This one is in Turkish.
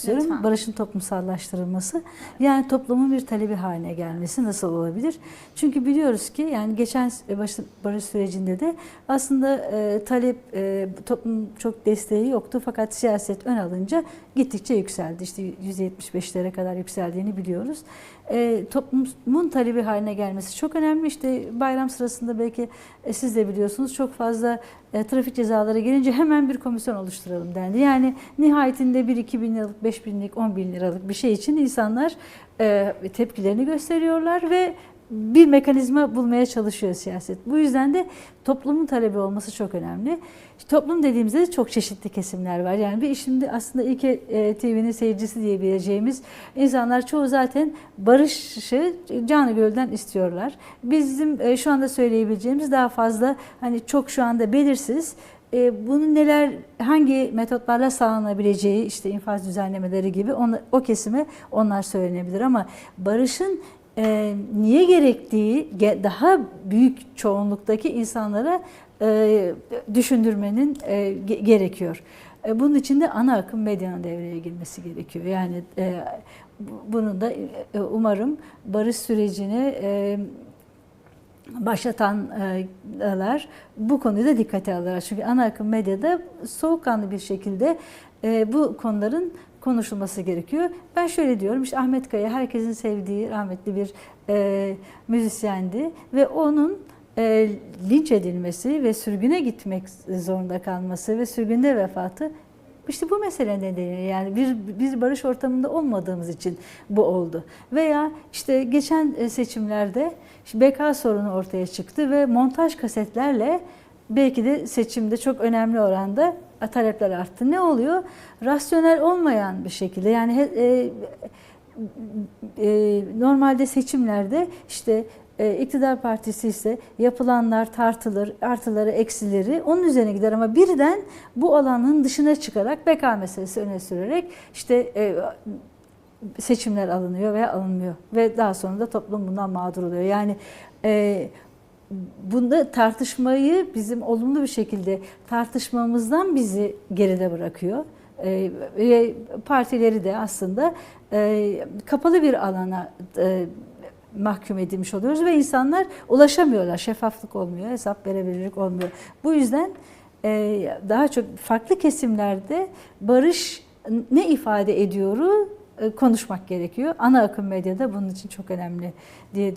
istiyorum. Lütfen. Barışın toplumsallaştırılması. Yani toplumun bir talebi haline gelmesi nasıl olabilir? Çünkü biliyoruz ki yani geçen barış, sürecinde de aslında e, talep e, toplum çok desteği yoktu fakat siyaset ön alınca gittikçe yükseldi. İşte 175'lere kadar yükseldiğini biliyoruz. E, toplumun talebi haline gelmesi çok önemli. İşte bayram sırasında belki e, siz de biliyorsunuz çok fazla e, trafik cezaları gelince hemen bir komisyon oluşturalım dendi. Yani nihayetinde bir 2 bin liralık, 5 binlik, 10 bin liralık bir şey için insanlar e, tepkilerini gösteriyorlar ve bir mekanizma bulmaya çalışıyor siyaset. Bu yüzden de toplumun talebi olması çok önemli. Toplum dediğimizde de çok çeşitli kesimler var. Yani bir şimdi aslında ilk TV'nin seyircisi diyebileceğimiz insanlar çoğu zaten barışı canı gölden istiyorlar. Bizim e, şu anda söyleyebileceğimiz daha fazla hani çok şu anda belirsiz e, bunun neler, hangi metotlarla sağlanabileceği, işte infaz düzenlemeleri gibi onu, o kesime onlar söylenebilir ama barışın e, niye gerektiği ge- daha büyük çoğunluktaki insanlara e, düşündürmenin e, ge- gerekiyor. E, bunun için de ana akım medyanın devreye girmesi gerekiyor. Yani e, bu- bunun da e, umarım barış sürecini e, başlatanlar bu konuyu da dikkate alırlar. Çünkü ana akım medyada soğukkanlı bir şekilde e, bu konuların konuşulması gerekiyor. Ben şöyle diyorum işte Ahmet Kaya herkesin sevdiği rahmetli bir e, müzisyendi ve onun e, linç edilmesi ve sürgüne gitmek zorunda kalması ve sürgünde vefatı işte bu mesele nedeniyle yani bir, bir barış ortamında olmadığımız için bu oldu. Veya işte geçen e, seçimlerde BK sorunu ortaya çıktı ve montaj kasetlerle belki de seçimde çok önemli oranda talepler arttı. Ne oluyor? Rasyonel olmayan bir şekilde yani e, e, normalde seçimlerde işte e, iktidar partisi ise yapılanlar tartılır, artıları, eksileri onun üzerine gider ama birden bu alanın dışına çıkarak BK meselesi öne sürerek işte e, seçimler alınıyor veya alınmıyor ve daha sonra da toplum bundan mağdur oluyor. Yani e, bunda tartışmayı bizim olumlu bir şekilde tartışmamızdan bizi geride bırakıyor. E, partileri de aslında e, kapalı bir alana e, mahkum edilmiş oluyoruz ve insanlar ulaşamıyorlar. Şeffaflık olmuyor, hesap verebilirlik olmuyor. Bu yüzden e, daha çok farklı kesimlerde barış ne ifade ediyoru e, konuşmak gerekiyor. Ana akım medyada bunun için çok önemli diye